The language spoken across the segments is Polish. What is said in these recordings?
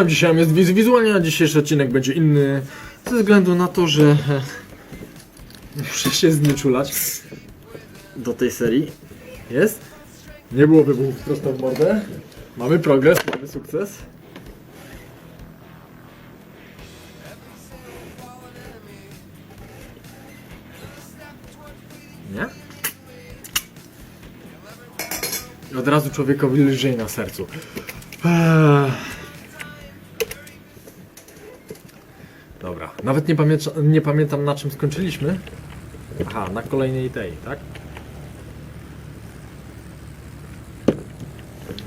a dzisiaj jest wiz wizualnie, a dzisiejszy odcinek będzie inny. Ze względu na to, że muszę się znieczulać do tej serii. Jest? Nie było wybuchów prosto w mordę. Mamy progres, mamy sukces. Nie? Od razu człowiekowi lżej na sercu. Dobra, nawet nie, nie pamiętam na czym skończyliśmy. Aha, na kolejnej tej, tak?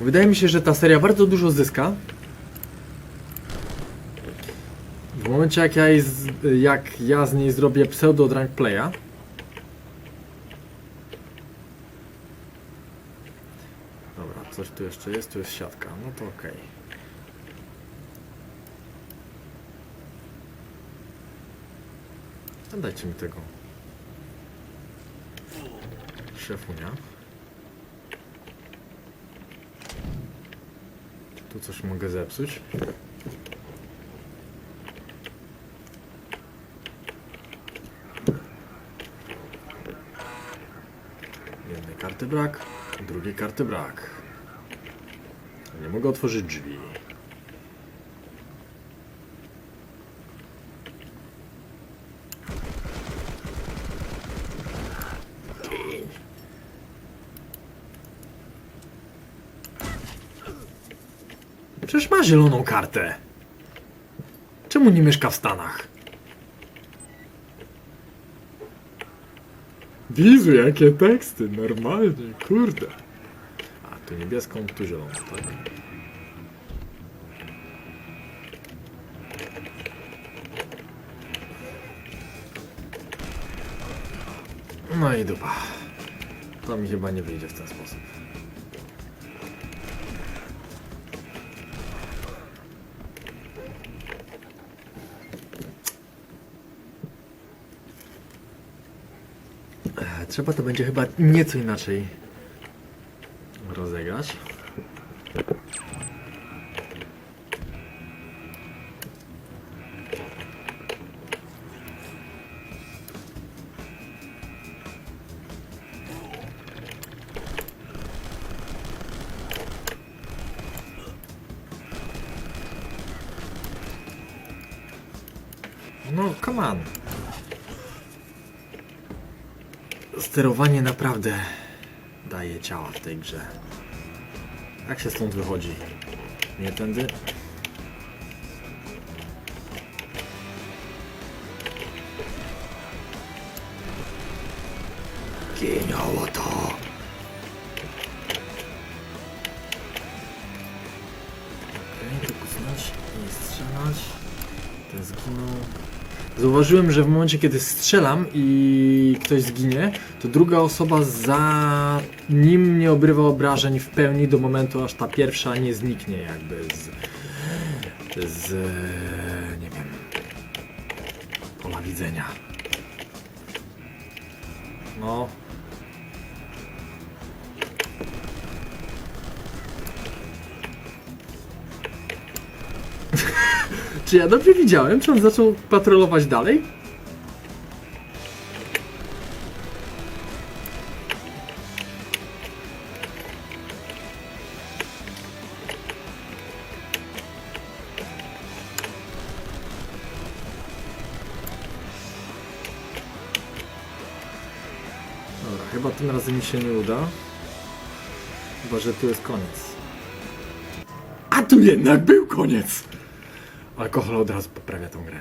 Wydaje mi się, że ta seria bardzo dużo zyska. W momencie jak ja, jak ja z niej zrobię pseudo drunk playa. Dobra, coś tu jeszcze jest, tu jest siatka, no to okej. Okay. Dajcie mi tego. Szefunia. Tu coś mogę zepsuć? Jednej karty brak, drugiej karty brak. Nie mogę otworzyć drzwi. Przecież ma zieloną kartę. Czemu nie mieszka w Stanach? Wizu, jakie teksty, normalnie, kurde. A, tu niebieską, tu zieloną, tak? No i dupa. To mi chyba nie wyjdzie w ten sposób. Trzeba to będzie chyba nieco inaczej rozegrać. Sterowanie naprawdę daje ciała w tej grze. Jak się stąd wychodzi? Nie tędy? Geniało to! Okej, to kucnąć, nie strzelać. Ten zginął. Zauważyłem, że w momencie, kiedy strzelam i ktoś zginie, to druga osoba za nim nie obrywa obrażeń w pełni do momentu, aż ta pierwsza nie zniknie jakby z... z... nie wiem... pola widzenia. No... Czy ja dobrze widziałem? Czy on zaczął patrolować dalej? Dobra, chyba tym razem mi się nie uda. Chyba, że tu jest koniec. A tu jednak był koniec! Alkohol od razu poprawia tą grę.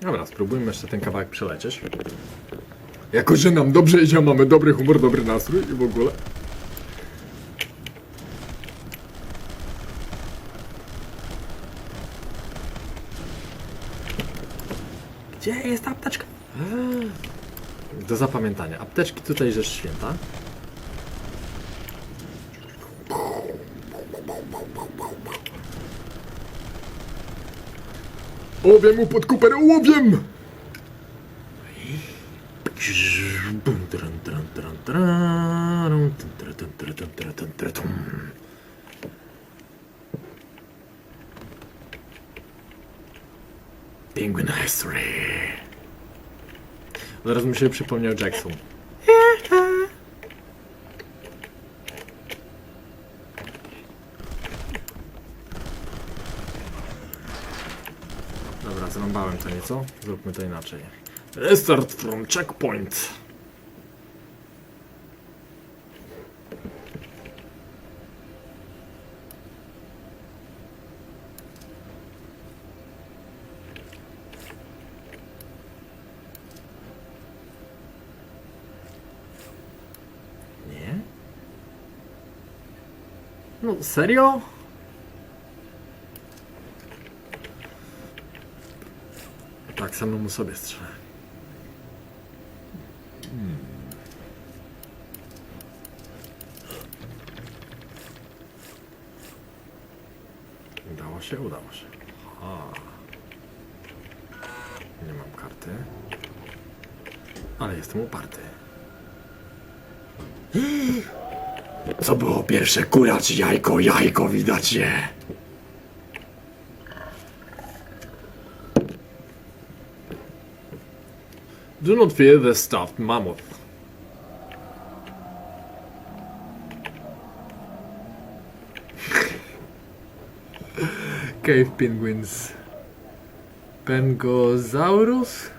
Dobra, spróbujmy jeszcze ten kawałek przelecieć. Jako, że nam dobrze idzie, mamy dobry humor, dobry nastrój i w ogóle. Gdzie jest apteczka? Do zapamiętania. Apteczki tutaj rzecz święta. Ołowiem mu pod kuper, tretum. Penguin History. Zaraz mi się przypomniał Jackson. Dobra, nieco. Zróbmy to inaczej. Restart from checkpoint. Nie? No, serio? Tak samemu sobie strzelę. Hmm. Udało się, udało się. Aha. Nie mam karty. Ale jestem uparty. Co było pierwsze, kura czy jajko? Jajko widać je. Do not fear the stuffed mammoth. Cave penguins. Pengosaurus?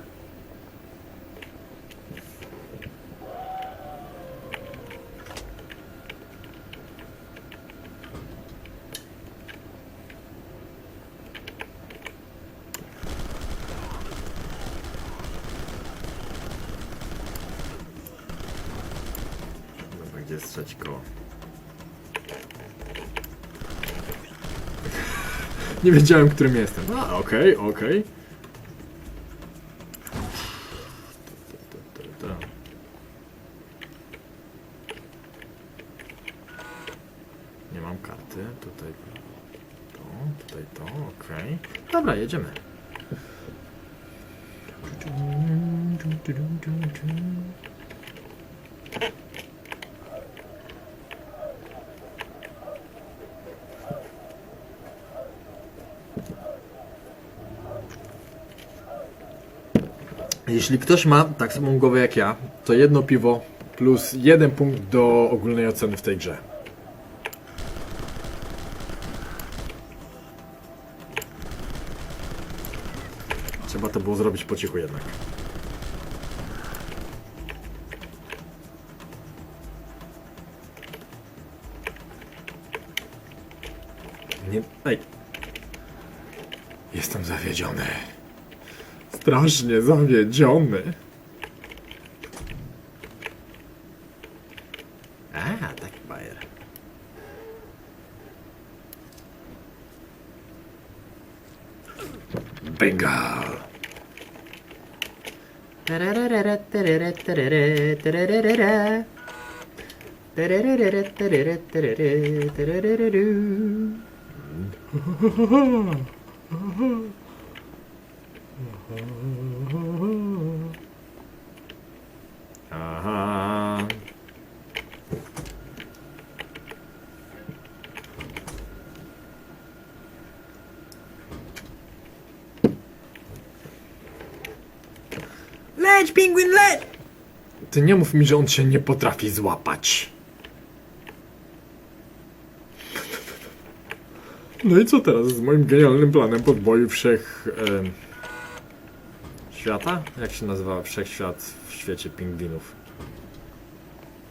Nie wiedziałem, którym jestem. A, okej, okej. Ta, ta, ta. Nie mam karty. Tutaj to, tutaj to, okej. Dobra, jedziemy. Jeśli ktoś ma tak samą głowę jak ja, to jedno piwo plus jeden punkt do ogólnej oceny w tej grze. Trzeba to było zrobić po cichu jednak. Nie. Ej. Jestem zawiedziony. Strasznie zawiedziony. A, taki bajer. Bengal. Aha. Leć, pingwin, leć! Ty nie mów mi, że on się nie potrafi złapać. No i co teraz z moim genialnym planem podboju wszech... em, świata? Jak się nazywa wszechświat w świecie pingwinów?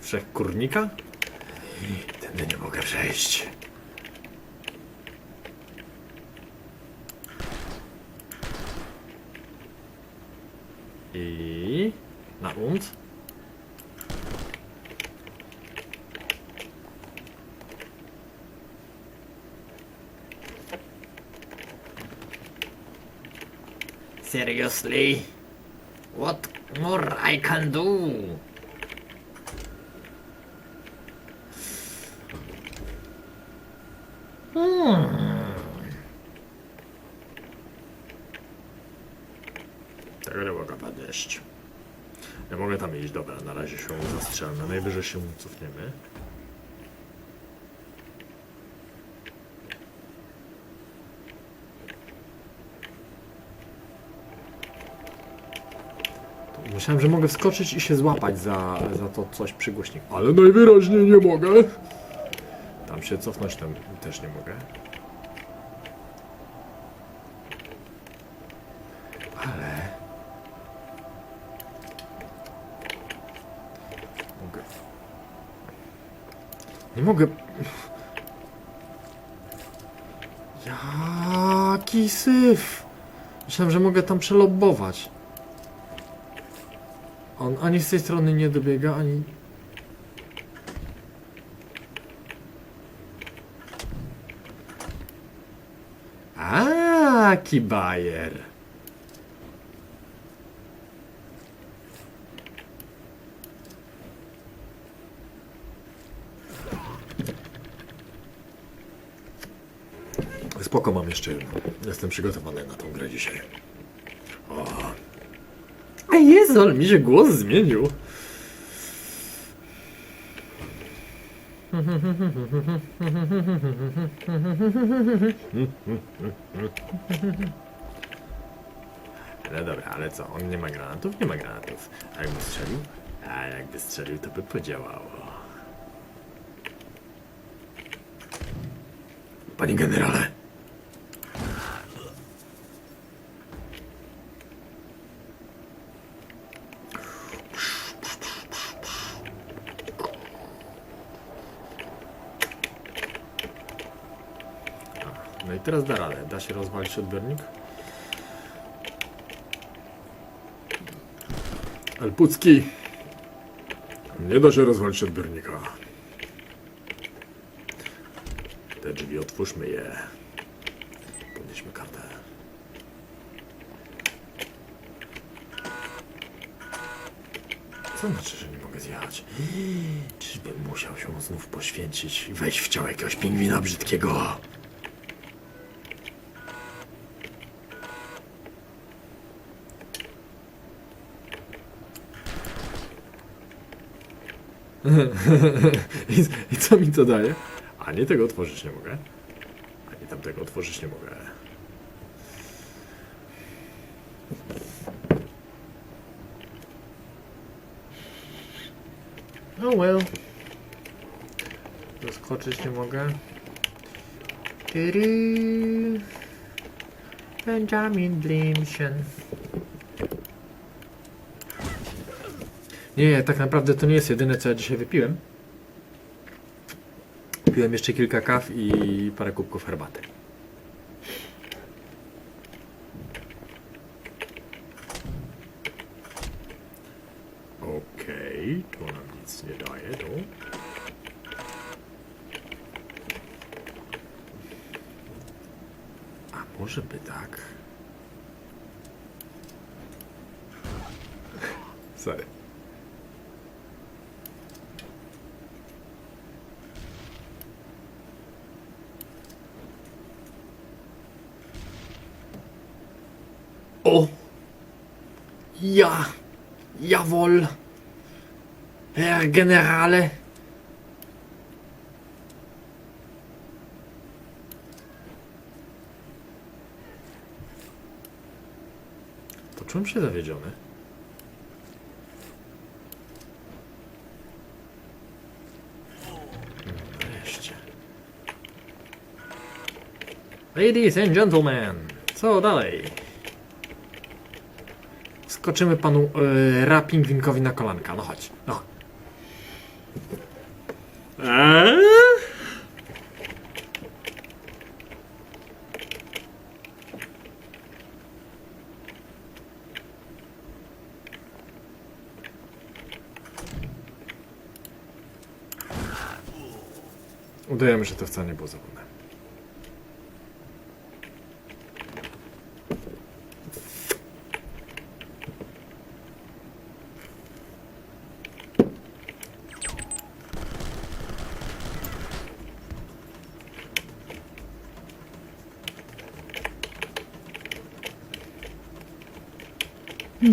Wszechkurnika? Tędy nie mogę przejść. I... na und? Seriously? What more I can do? Hmm. Tego nie mogę podejść. Nie mogę tam iść, dobra, na razie się zastrzelmy, najwyżej się cofniemy. Myślałem, że mogę wskoczyć i się złapać za, za to coś przy głośniku. Ale najwyraźniej nie mogę. Tam się cofnąć tam też nie mogę. Ale... Mogę... Nie mogę... Jaki syf! Myślałem, że mogę tam przelobować. On ani z tej strony nie dobiega, ani... A, kibajer. Spoko, mam jeszcze jedno. Jestem przygotowany na tą grę dzisiaj. Ale mi się głos zmienił. No dobra, ale co? On nie ma granatów? Nie ma granatów. A jakby strzelił? A jakby strzelił, to by podziałało. Panie generale! No i teraz da radę. Da się rozwalić odbiornik? Elpucki! Nie da się rozwalić odbiornika. Te drzwi otwórzmy je. Podnieśmy kartę. Co znaczy, że nie mogę zjechać? Czyżbym musiał się znów poświęcić i wejść w ciało jakiegoś pingwina brzydkiego? I, I co mi to daje? Ani tego otworzyć nie mogę. Ani tamtego otworzyć nie mogę. Oh well. Zaskoczyć nie mogę. Tyry. Benjamin Blimchen. Nie, tak naprawdę to nie jest jedyne, co ja dzisiaj wypiłem. Piłem jeszcze kilka kaw i parę kubków herbaty. Okej, to nam nic nie daje, to. A może by tak? Sorry. O! Ja! Jawohl! Herr Generale! Poczułem się zawiedziony. Wreszcie. Ladies and gentlemen, co dalej? Skoczymy panu yy, raping winkowi na kolanka. No chodź. No. Eee? Udajemy, że to wcale nie było zabawne.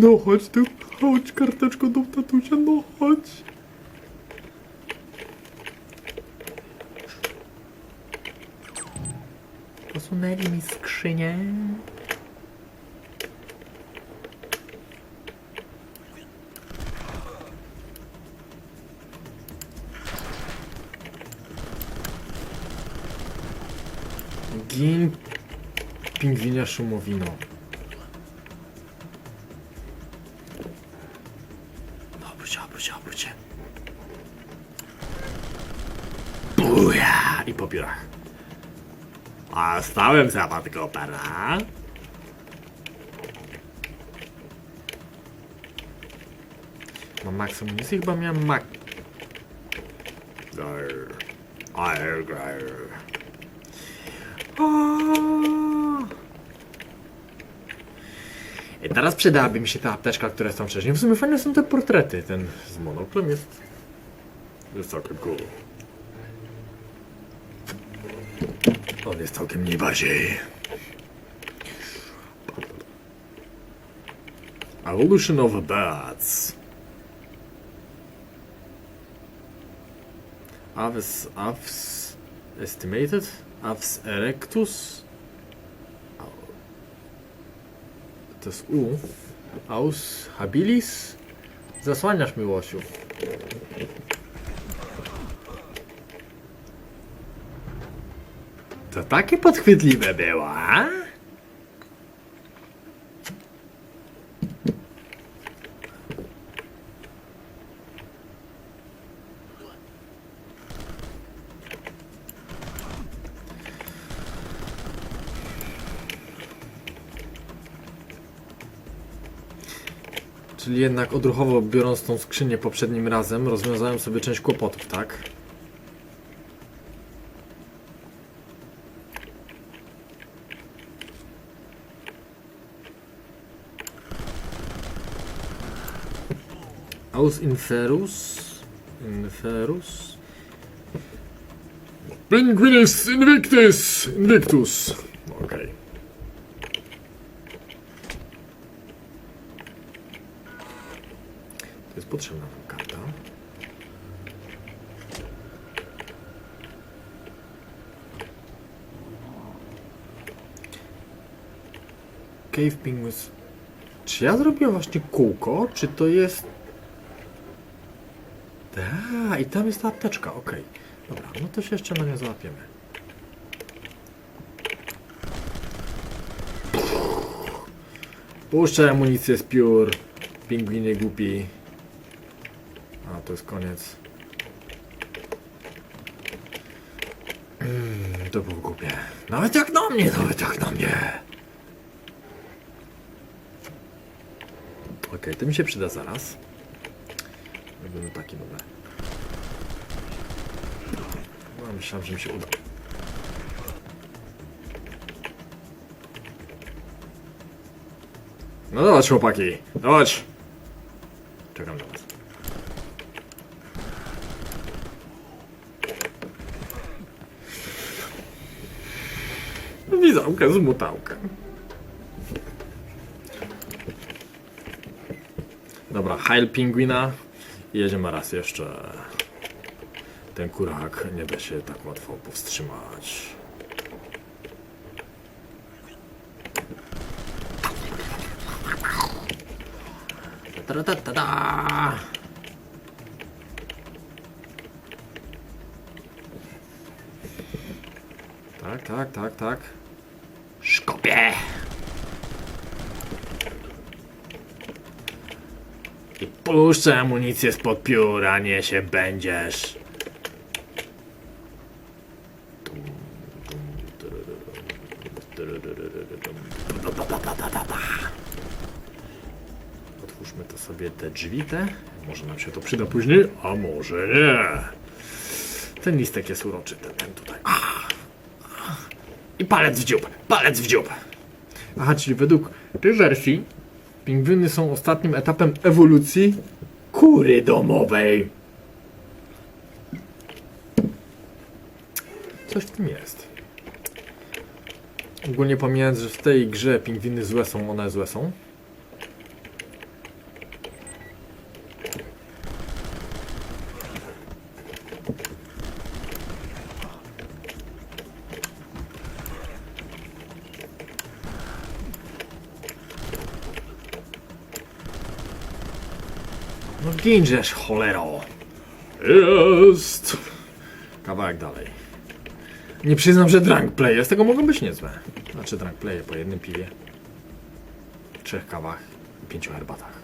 No chodź tu, chodź karteczko do tatusia, no chodź. Posunęli mi skrzynię. Gin pingwinia szumowino. Piórach. A stałem zapadł opera. Mam max amunicji? Chyba miałem mak... Grr. Grr, grr. Aaaa. I teraz przydałaby mi się ta apteczka, która jest tam wcześniej. W sumie fajne są te portrety. Ten z monoklem jest... Jest całkiem cool. On jest całkiem mniej bardziej. Evolution of birds. Aves, Aves estimated? Aves erectus? To jest U. Aus habilis? Zasłaniasz mi, To takie podchwytliwe było? Czyli jednak odruchowo biorąc tą skrzynię poprzednim razem, rozwiązałem sobie część kłopotów, tak? Aus inferus. Inferus. Penguinus invictus! Invictus! Okej. To jest potrzebna nam karta. Cave Penguins. Czy ja zrobiłem właśnie kółko, czy to jest... Da, i tam jest ta apteczka, okej. Dobra, no to się jeszcze na nie załapiemy. Puszczę amunicję z piór. Pingwinie głupi. A, to jest koniec. Mm, to było głupie. Nawet jak na mnie, nawet jak na mnie. Okej, to mi się przyda zaraz. Robimy taki dobra. No, myślałem, że mi się uda. No dawać chłopaki, dawać! Czekam na was. Wizałkę z mutałkę. Dobra, Heil Pingwina. Jedziemy raz jeszcze. Ten kurak nie da się tak łatwo powstrzymać. Ta-da-da-da-da. Tak, tak, tak, tak. Szkopie! Puszczę amunicję spod pióra, nie się będziesz. Otwórzmy to sobie te drzwi te. Może nam się to przyda później, a może nie. Ten listek jest uroczy, ten, ten tutaj. I palec w dziób, palec w dziób. Aha, czyli według tej wersji pingwiny są ostatnim etapem ewolucji kury domowej. Coś w tym jest. Ogólnie pomijając, że w tej grze pingwiny złe są, one złe są. Ginżesz, cholero. Jest. Kawałek dalej. Nie przyznam, że drunk playe z tego mogą być niezłe. Znaczy drunk playe po jednym piwie, trzech kawach i pięciu herbatach.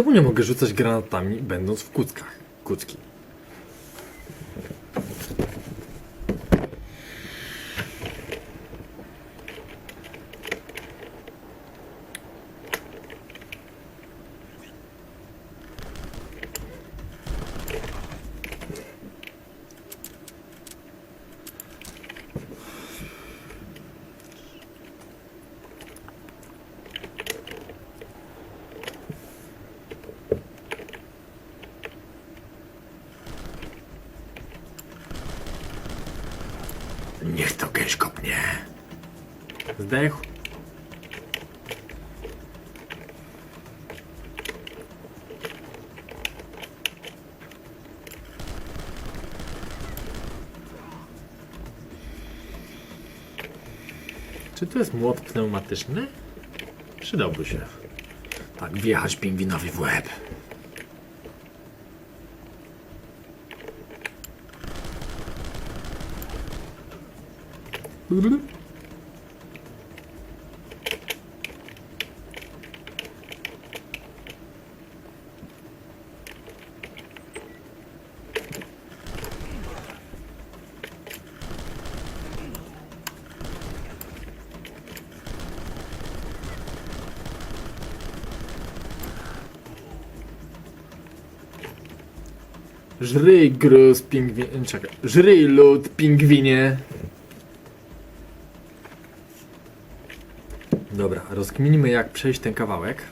Czemu nie mogę rzucać granatami, będąc w kuckach? Kucki. Niech to kopnie. Zdechł. Czy to jest młot pneumatyczny? Przydałby się. Tak, wjechać pingwinowi w łeb. Żryj gruz pingwin... Czekaj. Żryj lód pingwinie. Dobra, rozkminimy jak przejść ten kawałek.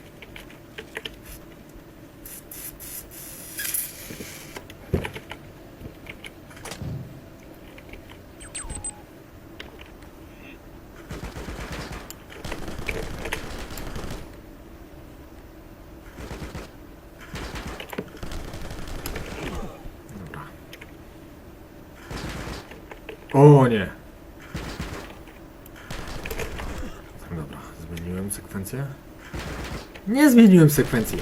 Dobra. O nie! Dobra, zmieniłem sekwencję. Nie zmieniłem sekwencji.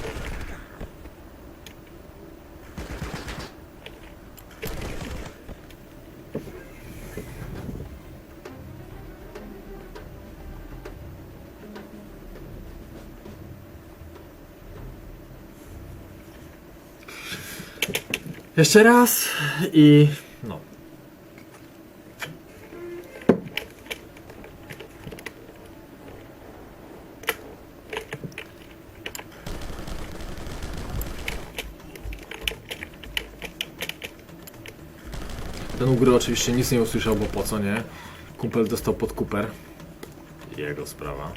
Jeszcze raz i no. Ten u gry oczywiście nic nie usłyszał, bo po co nie? Kumpel dostał pod kuper. Jego sprawa.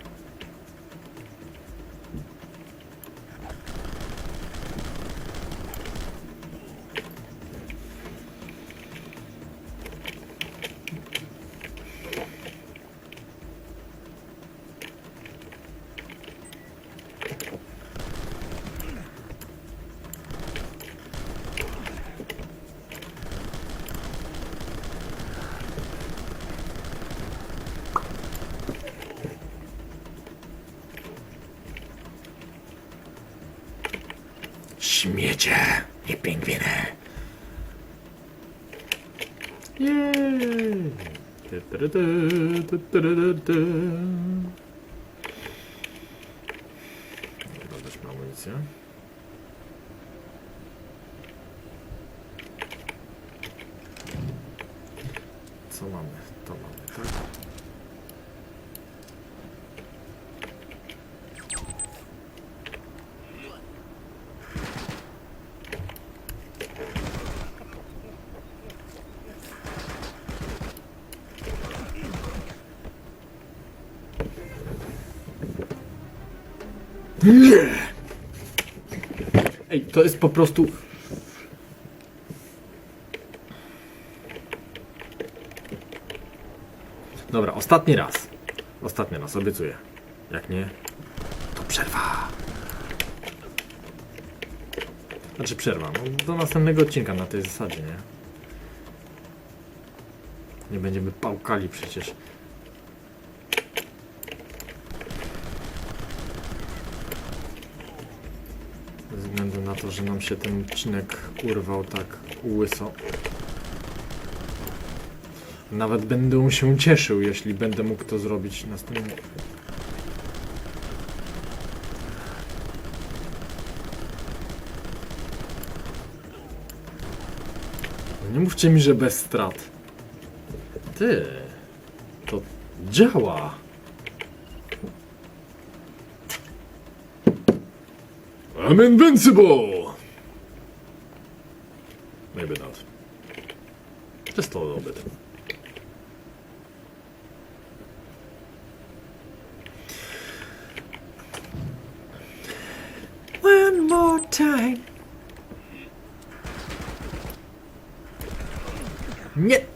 Śmiecie, nie pingwiny. Jej. Ty, ty, ty, ty, ty, ty, ty. Dobra, weźmy amunicję. Co mamy? To to jest po prostu... Dobra, ostatni raz. Ostatni raz, obiecuję. Jak nie, to przerwa. Znaczy przerwa, no, do następnego odcinka na tej zasadzie, nie? Nie będziemy pałkali przecież. Na to, że nam się ten odcinek urwał tak łyso. Nawet będę się cieszył, jeśli będę mógł to zrobić następnym. No Nie mówcie mi, że bez strat. Ty, to działa. I'm invincible! Maybe not. Just a little bit. One more time. Nie!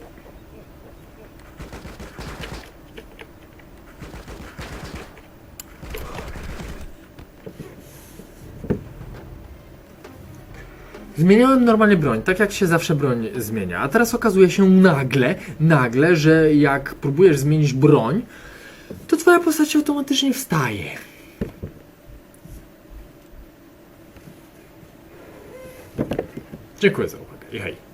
Zmieniałem normalnie broń, tak jak się zawsze broń zmienia, a teraz okazuje się nagle, nagle, że jak próbujesz zmienić broń, to twoja postać automatycznie wstaje. Dziękuję za uwagę i hej.